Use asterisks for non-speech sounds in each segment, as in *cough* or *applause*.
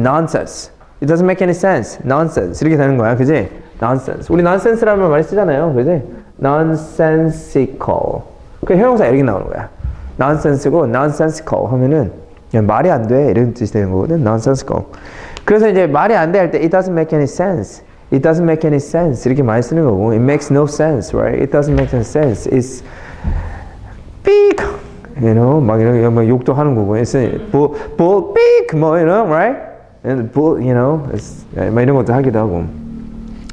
nonsense. It doesn't make any sense. nonsense. 이렇게 되는 거야. 그지? nonsense. 우리 nonsense라는 말 많이 쓰잖아요. 그지? nonsensical. 그 형용사 이렇게 나오는 거야. nonsense고 nonsensical 하면은 말이 안 돼. 이런 뜻이 되는 거거든. nonsensical. 그래서 이제 말이 안 돼 할 때 it doesn't make any sense. It doesn't make any sense. 이렇게 많이 쓰는 거고. It makes no sense, right? It doesn't make any sense. It's big. You know, 막 이런 뭐 욕도 하는 거고. It's bull, bull, big, 뭐 you know, right? And bull, you know, 막 이런 것도 하기도 하고.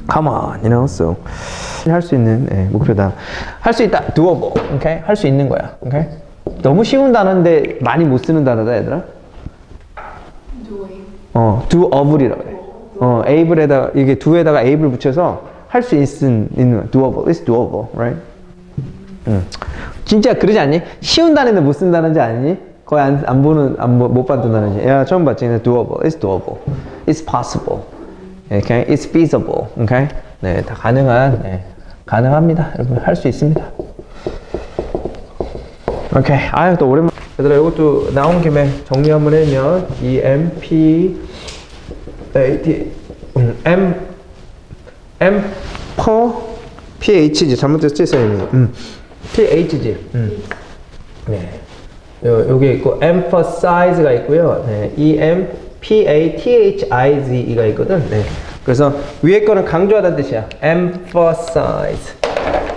Come on, you know, so 할 수 있는 예, 목표다. 할 수 있다, doable, okay? 할 수 있는 거야, okay? 너무 쉬운 단어인데 많이 못 쓰는 단어다, 얘들아. doing 어, doable이라고 그래. 어, able에다가 이게 do에다가 able 붙여서 할 수 있는 있는 doable. It's doable, right? 응. 진짜 그러지 않니? 쉬운 단어인데 못쓴 단어인지 아니니? 거의 안, 안 보는 안 못 봤던 단어지. 야 처음 봤지? doable. It's doable. It's possible. Okay? It's feasible. Okay? 네, 다 가능한. 네, 가능합니다. 여러분 할 수 있습니다. 오케이. 아유 또 오랜만. 얘들아 이것도 나온 김에 정리 한번 해면 E M P A D 음, M M 퍼 P H지 잘못됐지 선생님이. 음. P H지. 음. 네. 요, 요게 있고 emphasize가 있고요. 네. E M P A T H I Z E가 있거든. 네. 그래서 위에 거는 강조하다는 뜻이야. emphasize.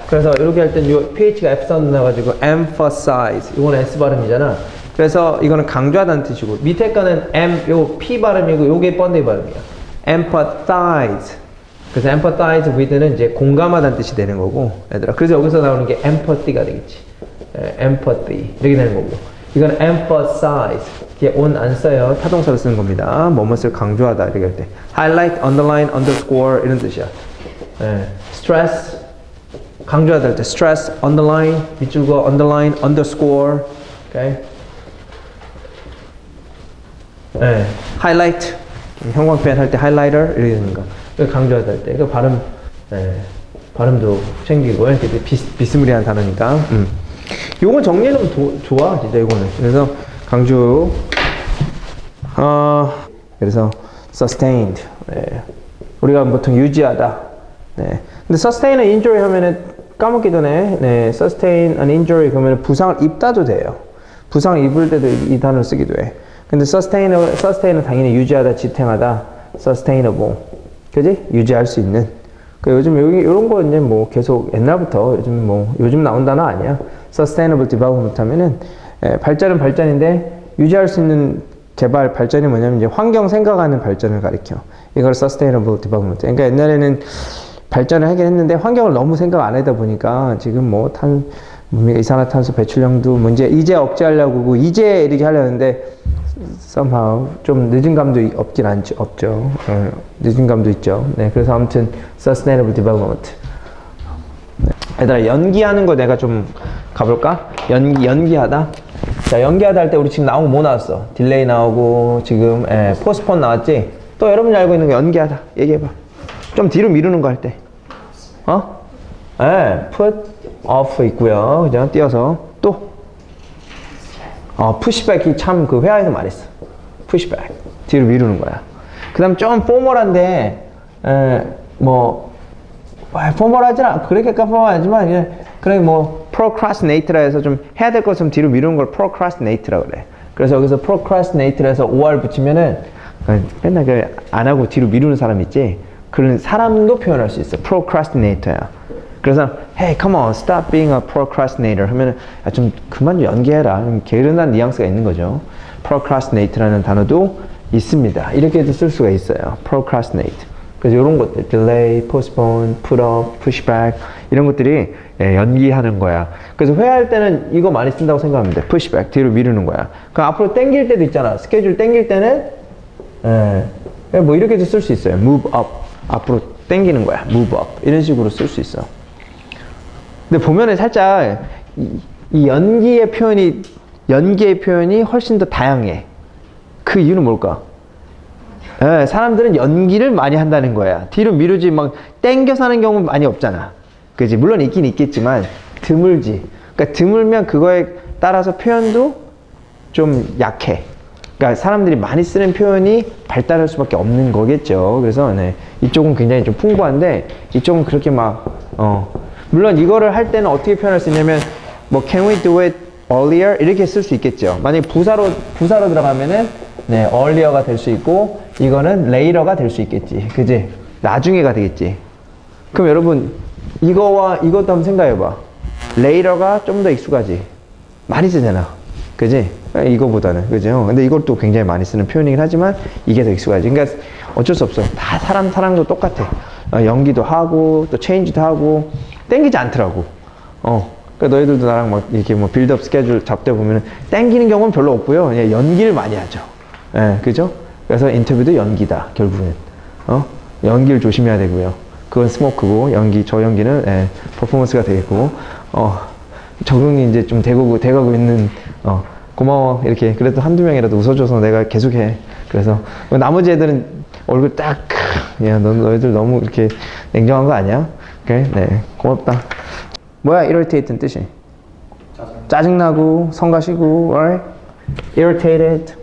그래서 이렇게 할땐요 PH가 F 사운드 나가지고 emphasize. 이건 S 발음이잖아. 그래서 이거는 강조하다는 뜻이고 밑에 거는 M 요 P 발음이고 요게 번데기 발음이야. empathize. 그래서 empathize with는 이제 공감하다는 뜻이 되는 거고 얘들아. 그래서 여기서 나오는 게 empathy가 되겠지. 예, empathy 이렇게 되는 거고. 이건 emphasize. 뒤에 on 안 써요. 타동사로 쓰는 겁니다. 뭐뭇을 강조하다 이렇게 할 때. highlight, underline, underscore 이런 뜻이야. 예, stress 강조하다 할 때 stress, underline, 밑줄거 underline, underscore, okay? 네, highlight, 형광펜 할 때 highlighter 이렇게 되는 거. 강조하다 할 때, 그 발음, 네, 발음도 챙기고 이렇게 비스, 비스무리한 단어니까. 음. 요건 정리해놓으면 도, 좋아, 진짜 이거는. 그래서 강조, 어, 그래서 sustained. 네. 우리가 보통 유지하다. 네. 근데 sustain an injury 하면은 까먹기 전에 네, sustain an injury 그러면 부상을 입다도 돼요. 부상을 입을 때도 이, 이 단어를 쓰기도 해. 근데 sustain, sustain은 당연히 유지하다, 지탱하다, sustainable. 그지? 유지할 수 있는. 그 요즘 이런 거 이제 뭐 계속 옛날부터 요즘 뭐 요즘 나온 단어 아니야. sustainable development 하면은 예, 발전은 발전인데 유지할 수 있는 개발 발전이 뭐냐면 이제 환경 생각하는 발전을 가리켜. 이걸 sustainable development. 그러니까 옛날에는 발전을 하긴 했는데 환경을 너무 생각 안 하다 보니까 지금 뭐탄 이산화탄소 배출량도 문제 이제 억제하려고 이제 이렇게 하려는데 somehow 좀 늦은 감도 없진 않죠 없죠 어, 늦은 감도 있죠 네 그래서 아무튼 sustainable development 네. 얘들아 연기하는 거 내가 좀 가볼까 연기 연기하다 자 연기하다 할 때 우리 지금 나온 거 뭐 나왔어 딜레이 나오고 지금 에, 포스폰 나왔지 또 여러분이 알고 있는 거 연기하다 얘기해봐 좀 뒤로 미루는 거 할 때. 어? 예, put off 있고요. 그죠? 띄어서 또. 어, pushback이 참 그 회화에서 말했어. pushback. 뒤로 미루는 거야. 그 다음 좀 포멀한데, 에, 뭐, 와, 포멀하진 않, 그렇게까지 포멀하지만, 그냥, 그래, 뭐, procrastinate라 해서 좀 해야 될 것 좀 뒤로 미루는 걸 procrastinate라 그래. 그래서 여기서 procrastinate라 해서 OR 붙이면은, 그 맨날 그 안 하고 뒤로 미루는 사람 있지? 그런 사람도 표현할 수 있어. procrastinator야. 그래서 hey, come on, stop being a procrastinator 하면은 야, 좀 그만 좀 연기해라. 좀 게으른한 뉘앙스가 있는 거죠. procrastinate라는 단어도 있습니다. 이렇게도 쓸 수가 있어요. procrastinate. 그래서 이런 것들, delay, postpone, put off, push back 이런 것들이 예, 연기하는 거야. 그래서 회화할 때는 이거 많이 쓴다고 생각하면 돼. push back 뒤로 미루는 거야. 그 앞으로 땡길 때도 있잖아. 스케줄 땡길 때는 예, 뭐 이렇게도 쓸 수 있어요. move up 앞으로 땡기는 거야. move up 이런 식으로 쓸 수 있어. 근데 보면은 살짝 이, 이 연기의 표현이 연기의 표현이 훨씬 더 다양해. 그 이유는 뭘까? 예, 사람들은 연기를 많이 한다는 거야. 뒤로 미루지 막 땡겨서 하는 경우 많이 없잖아. 그지? 물론 있긴 있겠지만 드물지. 그러니까 드물면 그거에 따라서 표현도 좀 약해. 그러니까 사람들이 많이 쓰는 표현이 발달할 수밖에 없는 거겠죠. 그래서 네, 이쪽은 굉장히 좀 풍부한데 이쪽은 그렇게 막 어, 물론 이거를 할 때는 어떻게 표현할 수 있냐면 뭐 can we do it earlier 이렇게 쓸 수 있겠죠. 만약에 부사로 부사로 들어가면은 네, earlier가 될 수 있고 이거는 later가 될 수 있겠지. 그지? 나중에가 되겠지. 그럼 여러분 이거와 이것도 한번 생각해 봐. later가 좀 더 익숙하지. 많이 쓰잖아. 그지? 이거보다는. 그죠? 근데 이것도 굉장히 많이 쓰는 표현이긴 하지만 이게 더 익숙하지. 그러니까 어쩔 수 없어. 다 사람, 사람도 똑같아. 어, 연기도 하고, 또 체인지도 하고, 땡기지 않더라고. 어. 그러니까 너희들도 나랑 막 이렇게 뭐 빌드업 스케줄 잡다 보면은 땡기는 경우는 별로 없고요. 그냥 연기를 많이 하죠. 예, 그죠? 그래서 인터뷰도 연기다, 결국은. 어? 연기를 조심해야 되고요. 그건 스모크고, 연기, 저 연기는, 예, 퍼포먼스가 되겠고, 어, 적응이 이제 좀 되고, 돼가고 있는, 어, 고마워. 이렇게. 그래도 한두 명이라도 웃어줘서 내가 계속해. 그래서, 뭐 나머지 애들은 얼굴 딱, 크, 야, 너, 너희들 너무 이렇게 냉정한 거 아니야? 그래? 네. 고맙다. 뭐야, irritate는 뜻이? 짜증 나고, 성가시고, right? irritated.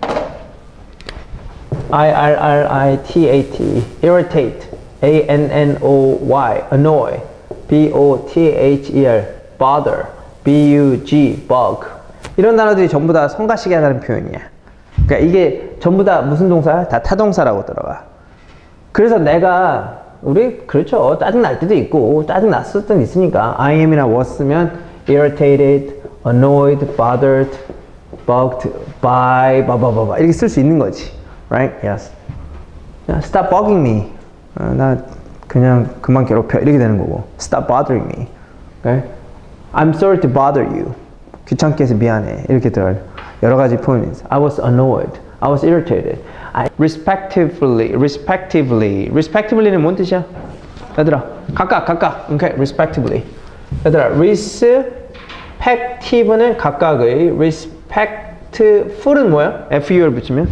I R R I T A T irritate annoy H E bother B U G bug 이런 단어들이 전부 다 성가시게 하는 표현이야. 그러니까 이게 전부 다 무슨 동사야? 다 타동사라고 들어가. 그래서 내가 우리 그렇죠 짜증 날 때도 있고 짜증 났을 때도 있으니까 I am이나 was면 irritated, annoyed, bothered, bugged by 바바바바 이렇게 쓸 수 있는 거지, right? Yes. Stop bugging me. 어, 나 그냥 그만 괴롭혀 이렇게 되는 거고. Stop bothering me. Okay? I'm sorry to bother you. 귀찮게 해서 미안해 이렇게 들어. 여러 가지 있어. I was annoyed. I was irritated. I respectively, respectively, respectively는 뭔 뜻이야? 얘들아, 각각, 각각. Okay, respectively. 얘들아, respective는 각각의, respectful은 뭐야? FU를 붙이면?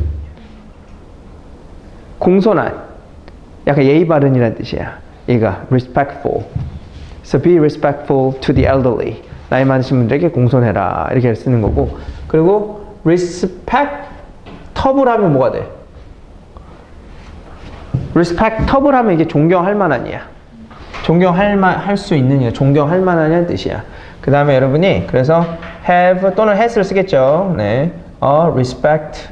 공손한. 약간 예의 바른이라는 뜻이야. 얘가 respectful. So be respectful to the elderly. 나이 많으신 분들에게 공손해라. 이렇게 쓰는 거고. 그리고 respect 터블 하면 뭐가 돼? respect 터블 하면 이게 존경할 만한이야. 존경할 만, 할수 이야. 존경할 만한이라는 뜻이야. 그 다음에 여러분이 그래서 have 또는 has를 쓰겠죠. 네. 어, respect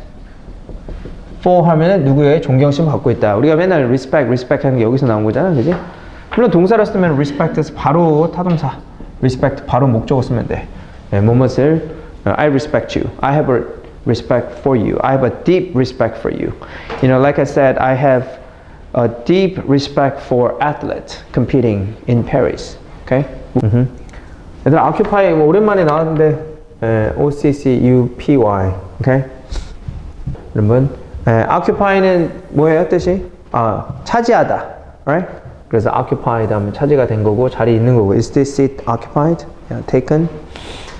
for 하면은 누구의 존경심을 갖고 있다. 우리가 맨날 respect, respect 하는 게 여기서 나온 거잖아. 그지? 물론 동사로 쓰면 respect에서 바로 타동사. respect 바로 목적어 쓰면 돼. 네, 뭐뭇을 어, I respect you. I have a respect for you. I have a deep respect for you. You know, like I said, I have a deep respect for athletes competing in Paris. Okay? 음. 얘들아, occupy 뭐 오랜만에 나왔는데 에, O C C U P Y. Okay? 여러분, 에, occupy는 뭐예요 뜻이? 아, 차지하다, right? 그래서 occupied 하면 차지가 된 거고 자리 있는 거고. Is this seat occupied? Yeah, taken.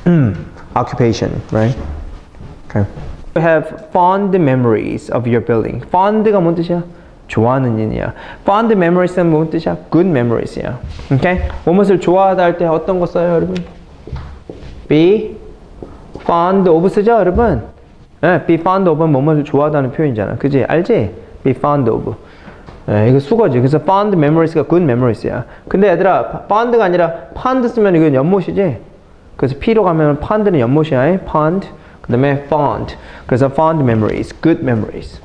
음, occupation, right? Okay. You have fond memories of your building. fond가 뭔 뜻이야? 좋아하는 일이야. fond memories는 뭔 뜻이야? good memories야. Okay? 무엇을 좋아하다 할 때 어떤 거 써요, 여러분? be fond of 쓰죠, 여러분? 네, be fond of은 뭐뭐를 좋아하다는 표현이잖아. 그지? 알지? be fond of. 네, 이거 수거지. 그래서 fond memories가 good memories야. 근데 얘들아, fond가 아니라 fond 쓰면 이건 연못이지? 그래서 P로 가면 fond는 연못이야. fond. 그 다음에 fond. 그래서 fond memories, good memories.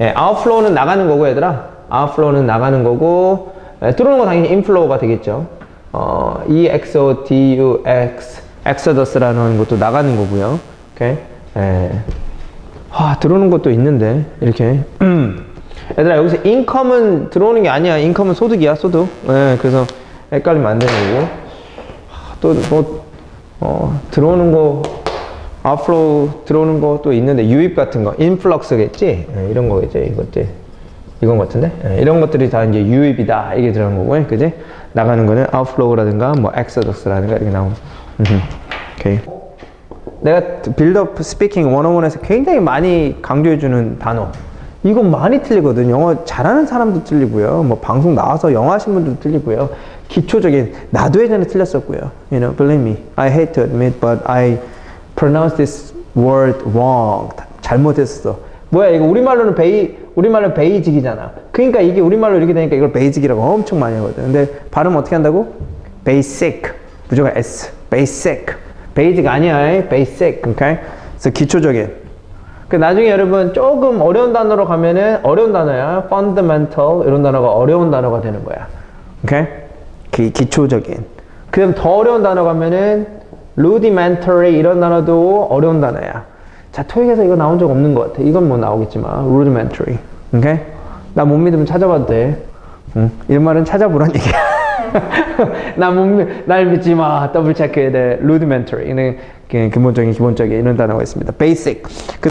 예, outflow는 나가는 거고, 얘들아. outflow는 나가는 거고, 예, 들어오는 거 당연히 inflow가 되겠죠. 어, exodus, exodus라는 것도 나가는 거고요. 오케이. 예. 아, 들어오는 것도 있는데, 이렇게. *clears throat* 얘들아, 여기서 income은 들어오는 게 아니야. income은 소득이야, 소득. 예, 그래서 헷갈리면 안 되는 거고. 아, 또, 뭐, 어, 들어오는 거, 아웃플로우 들어오는 것도 있는데, 유입 같은 거, 인플럭스겠지? 예, 이런 거겠지, 이것지. 이건 같은데? 예, 이런 것들이 다 이제 유입이다. 이게 들어가는 거고, 그지? 나가는 거는 아웃플로우라든가, 뭐, 엑서더스라든가, 이렇게 나오고. 오케이. 내가 빌드업 스피킹 원어원에서 굉장히 많이 강조해주는 단어. 이건 많이 틀리거든. 영어 잘하는 사람도 틀리고요. 뭐 방송 나와서 영어 하신 분들도 틀리고요. 기초적인 나도 예전에 틀렸었고요. You know, believe me, I hate to admit, but I pronounce this word wrong. 잘못했어. 뭐야 이거 우리말로는 베이 우리말로 베이직이잖아. 그러니까 이게 우리말로 이렇게 되니까 이걸 베이직이라고 엄청 많이 하거든. 근데 발음 어떻게 한다고? 베이식 무조건 s 베이식 베이직 아니야 베이식 오케이 그래서 기초적인 그 나중에 여러분 조금 어려운 단어로 가면은 어려운 단어야 fundamental 이런 단어가 어려운 단어가 되는 거야 오케이 기, 기초적인 그다음 더 어려운 단어 가면은 rudimentary 이런 단어도 어려운 단어야. 자 토익에서 이거 나온 적 없는 것 같아. 이건 뭐 나오겠지만 rudimentary. 오케이? 나 못 믿으면 찾아봐도 돼. 응? 이 말은 찾아보란 얘기야. *laughs* 나못 날 믿지 마. 더블 체크해야 돼. rudimentary. 는 기본적인 기본적인 이런 단어가 있습니다. basic. 그